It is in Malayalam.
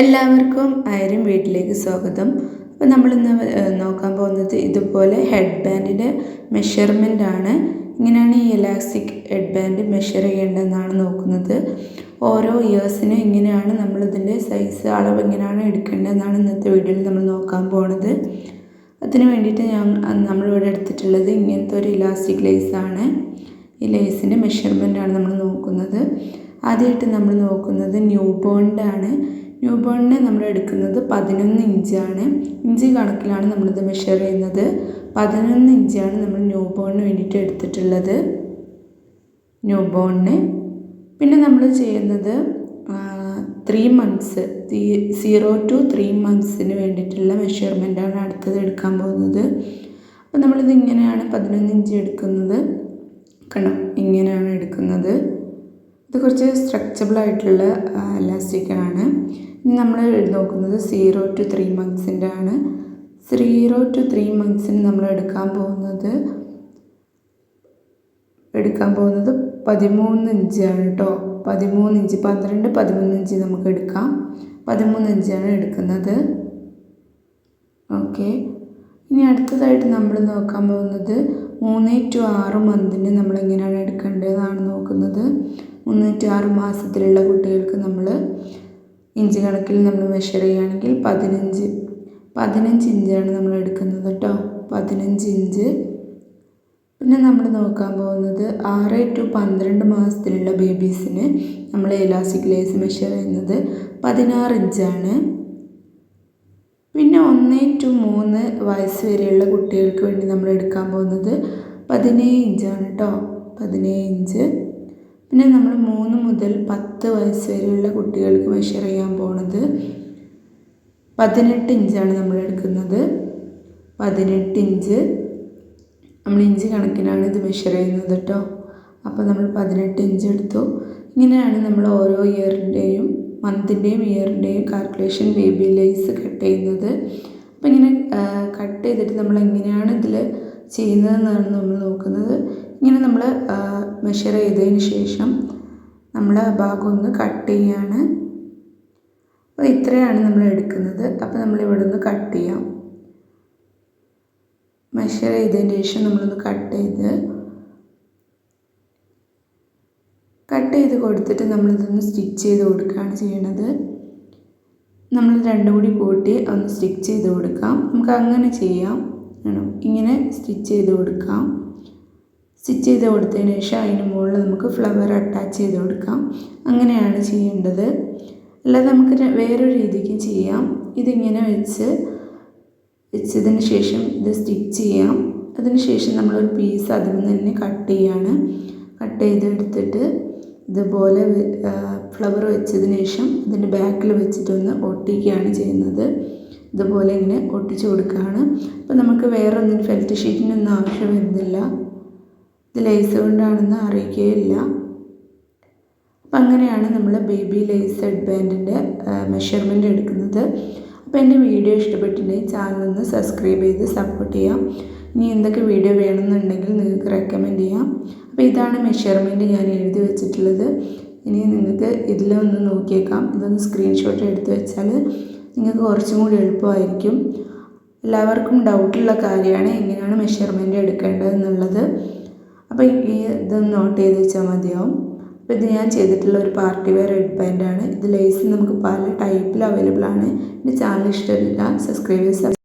എല്ലാവർക്കും ആയിരം വീട്ടിലേക്ക് സ്വാഗതം. അപ്പോൾ നമ്മളിന്ന് നോക്കാൻ പോകുന്നത് ഇതുപോലെ ഹെഡ് ബാൻഡിന്റെ മെഷർമെന്റ് ആണ്. ഇങ്ങനെയാണ് ഈ എലാസ്റ്റിക് ഹെഡ് ബാൻഡ് മെഷർ ചെയ്യേണ്ടതെന്നാണ് നോക്കുന്നത്. ഓരോ ഇയേഴ്സിനും ഇങ്ങനെയാണ് നമ്മളിതിന്റെ സൈസ് അളവ് എങ്ങനെയാണ് എടുക്കേണ്ടതെന്നാണ് ഇന്നത്തെ വീഡിയോയിൽ നമ്മൾ നോക്കാൻ പോണത്. അതിന് വേണ്ടിയിട്ട് ഞാൻ നമ്മളിവിടെ എടുത്തിട്ടുള്ളത് ഇങ്ങനത്തെ ഒരു ഇലാസ്റ്റിക് ലേസാണ് ഈ ലേസിന്റെ മെഷർമെന്റ് ആണ് നമ്മൾ നോക്കുന്നത്. ആദ്യമായിട്ട് നമ്മൾ നോക്കുന്നത് ന്യൂ ബോണ്ടാണ് ന്യൂ ബോണിന് നമ്മൾ എടുക്കുന്നത് പതിനൊന്ന് ഇഞ്ചാണ്. ഇഞ്ച് കണക്കിലാണ് നമ്മളിത് മെഷർ ചെയ്യുന്നത്. പതിനൊന്ന് ഇഞ്ചാണ് നമ്മൾ ന്യൂ ബോണിന് വേണ്ടിയിട്ട് എടുത്തിട്ടുള്ളത്. ന്യൂ ബോണിന് പിന്നെ നമ്മൾ ചെയ്യുന്നത് three months zero to three മന്ത്സിന് വേണ്ടിയിട്ടുള്ള മെഷർമെന്റാണ് അടുത്തത് എടുക്കാൻ പോകുന്നത്. അപ്പോൾ നമ്മളിത് ഇങ്ങനെയാണ് പതിനൊന്ന് ഇഞ്ച് എടുക്കുന്നത്. കണ്ടോ? ഇങ്ങനെയാണ് എടുക്കുന്നത്. ഇത് കുറച്ച് സ്ട്രെച്ചബിൾ ആയിട്ടുള്ള ഇലാസ്റ്റിക്കാണ് നമ്മൾ നോക്കുന്നത് സീറോ ടു ത്രീ മന്ത്സിന്റെ ആണ്. സീറോ ടു ത്രീ മന്ത്സിന് നമ്മൾ എടുക്കാൻ പോകുന്നത് എടുക്കാൻ പോകുന്നത് പതിമൂന്ന് ഇഞ്ചാണ് കേട്ടോ പതിമൂന്ന് ഇഞ്ച് പന്ത്രണ്ട് പതിമൂന്ന് ഇഞ്ച് നമുക്ക് എടുക്കാം. പതിമൂന്ന് ഇഞ്ചാണ് എടുക്കുന്നത്. ഓക്കെ. ഇനി അടുത്തതായിട്ട് നമ്മൾ നോക്കാൻ പോകുന്നത് മൂന്ന് ടു ആറ് മന്തിന് നമ്മൾ എങ്ങനെയാണ് എടുക്കേണ്ടതെന്നാണ് നോക്കുന്നത്. മൂന്ന് ടു ആറ് മാസത്തിലുള്ള കുട്ടികൾക്ക് നമ്മൾ ഇഞ്ച് കണക്കിൽ നമ്മൾ മെഷർ ചെയ്യുകയാണെങ്കിൽ പതിനഞ്ച് പതിനഞ്ച് ഇഞ്ചാണ് നമ്മൾ എടുക്കുന്നത് കേട്ടോ പതിനഞ്ച് ഇഞ്ച്. പിന്നെ നമ്മൾ നോക്കാൻ പോകുന്നത് ആറ് ടു പന്ത്രണ്ട് മാസത്തിലുള്ള ബേബീസിന് നമ്മൾ എലാസ്റ്റിക് ലേസ് മെഷർ ചെയ്യുന്നത് പതിനാറ് ഇഞ്ചാണ്. പിന്നെ ഒന്ന് ടു മൂന്ന് വയസ്സ് വരെയുള്ള കുട്ടികൾക്ക് വേണ്ടി നമ്മൾ എടുക്കാൻ പോകുന്നത് പതിനേഴ് ഇഞ്ചാണ് കേട്ടോ പതിനേഴ് ഇഞ്ച്. പിന്നെ നമ്മൾ മൂന്ന് മുതൽ പത്ത് വയസ്സ് വരെയുള്ള കുട്ടികൾക്ക് മെഷർ ചെയ്യാൻ പോണത് പതിനെട്ട് ഇഞ്ചാണ് നമ്മൾ എടുക്കുന്നത്. പതിനെട്ട് ഇഞ്ച് നമ്മൾ ഇഞ്ച് കണക്കിനാണ് ഇത് മെഷർ ചെയ്യുന്നത് കേട്ടോ അപ്പോൾ നമ്മൾ പതിനെട്ട് ഇഞ്ച് എടുത്തു. ഇങ്ങനെയാണ് നമ്മൾ ഓരോ ഇയറിന്റെയും മന്തിന്റെയും ഇയറിന്റെയും കാൽക്കുലേഷൻ ബേബി ലൈസ് കട്ട് ചെയ്യുന്നത്. അപ്പോൾ ഇങ്ങനെ കട്ട് ചെയ്തിട്ട് നമ്മൾ എങ്ങനെയാണ് ഇതിൽ ചെയ്യുന്നതെന്നാണ് നമ്മൾ നോക്കുന്നത്. ഇങ്ങനെ നമ്മൾ മെഷർ ചെയ്തതിന് ശേഷം നമ്മൾ ആ ഭാഗം ഒന്ന് കട്ട് ചെയ്യാണ്. അപ്പോൾ ഇത്രയാണ് നമ്മൾ എടുക്കുന്നത്. അപ്പോൾ നമ്മൾ ഇവിടെ നിന്ന് കട്ട് ചെയ്യാം. മെഷർ ചെയ്തതിന് ശേഷം നമ്മളൊന്ന് കട്ട് ചെയ്ത് കട്ട് ചെയ്ത് കൊടുത്തിട്ട് നമ്മളിതൊന്ന് സ്റ്റിച്ച് ചെയ്ത് കൊടുക്കുകയാണ് ചെയ്യണത്. നമ്മൾ രണ്ടും കൂടി കൂട്ടി ഒന്ന് സ്റ്റിച്ച് ചെയ്ത് കൊടുക്കാം. നമുക്ക് അങ്ങനെ ചെയ്യാം. ഇങ്ങനെ സ്റ്റിച്ച് ചെയ്ത് കൊടുക്കാം. സ്റ്റിച്ച് ചെയ്ത് കൊടുത്തതിന് ശേഷം അതിന് മുകളിൽ നമുക്ക് ഫ്ലവർ അറ്റാച്ച് ചെയ്ത് കൊടുക്കാം. അങ്ങനെയാണ് ചെയ്യേണ്ടത്. അല്ലാതെ നമുക്ക് വേറൊരു രീതിക്കും ചെയ്യാം. ഇതിങ്ങനെ വെച്ച് വെച്ചതിന് ശേഷം ഇത് സ്റ്റിച്ച് ചെയ്യാം. അതിന് ശേഷം നമ്മളൊരു പീസ് അതിൽ നിന്ന് തന്നെ കട്ട് ചെയ്യാണ്. കട്ട് ചെയ്തെടുത്തിട്ട് ഇതുപോലെ ഫ്ലവർ വെച്ചതിന് ശേഷം ഇതിന്റെ ബാക്കിൽ വെച്ചിട്ടൊന്ന് ഒട്ടിക്കുകയാണ് ചെയ്യുന്നത്. ഇതുപോലെ ഇങ്ങനെ ഒട്ടിച്ചു കൊടുക്കുകയാണ്. അപ്പോൾ നമുക്ക് വേറെ ഒന്നും ഫെൽറ്റ് ഷീറ്റിനൊന്നും ആവശ്യം വരുന്നില്ല ഇത് ലേസ് കൊണ്ടാണെന്ന് അറിയിക്കുകയില്ല. അപ്പം അങ്ങനെയാണ് നമ്മൾ ബേബി ലേസ് ഹെഡ് ബാൻഡിന്റെ മെഷർമെന്റ് എടുക്കുന്നത്. അപ്പോൾ എന്റെ വീഡിയോ ഇഷ്ടപ്പെട്ടിട്ടുണ്ടെങ്കിൽ ചാനൽ ഒന്ന് സബ്സ്ക്രൈബ് ചെയ്ത് സപ്പോർട്ട് ചെയ്യാം. ഇനി എന്തൊക്കെ വീഡിയോ വേണമെന്നുണ്ടെങ്കിൽ നിങ്ങൾക്ക് റെക്കമെൻഡ് ചെയ്യാം. അപ്പോൾ ഇതാണ് മെഷർമെന്റ് ഞാൻ എഴുതി വെച്ചിട്ടുള്ളത്. ഇനി നിങ്ങൾക്ക് ഇതിലൊന്ന് നോക്കിയേക്കാം. ഇതൊന്ന് സ്ക്രീൻഷോട്ട് എടുത്ത് വെച്ചാൽ നിങ്ങൾക്ക് കുറച്ചും കൂടി എളുപ്പമായിരിക്കും. എല്ലാവർക്കും ഡൗട്ടുള്ള കാര്യമാണ് എങ്ങനെയാണ് മെഷർമെന്റ് എടുക്കേണ്ടത് എന്നുള്ളത് അപ്പോൾ ഈ ഇത് നോട്ട് ചെയ്ത് വെച്ചാൽ മതിയാവും. അപ്പോൾ ഇത് ഞാൻ ചെയ്തിട്ടുള്ള ഒരു പാർട്ടി വെയർ റെഡ് ഹെഡ് ആണ്. ഇത് ലേസ് നമുക്ക് പല ടൈപ്പിൽ അവൈലബിൾ ആണ്. എന്റെ ചാനൽ ഇഷ്ടമില്ല. സബ്സ്ക്രൈബ് ചെയ്ത്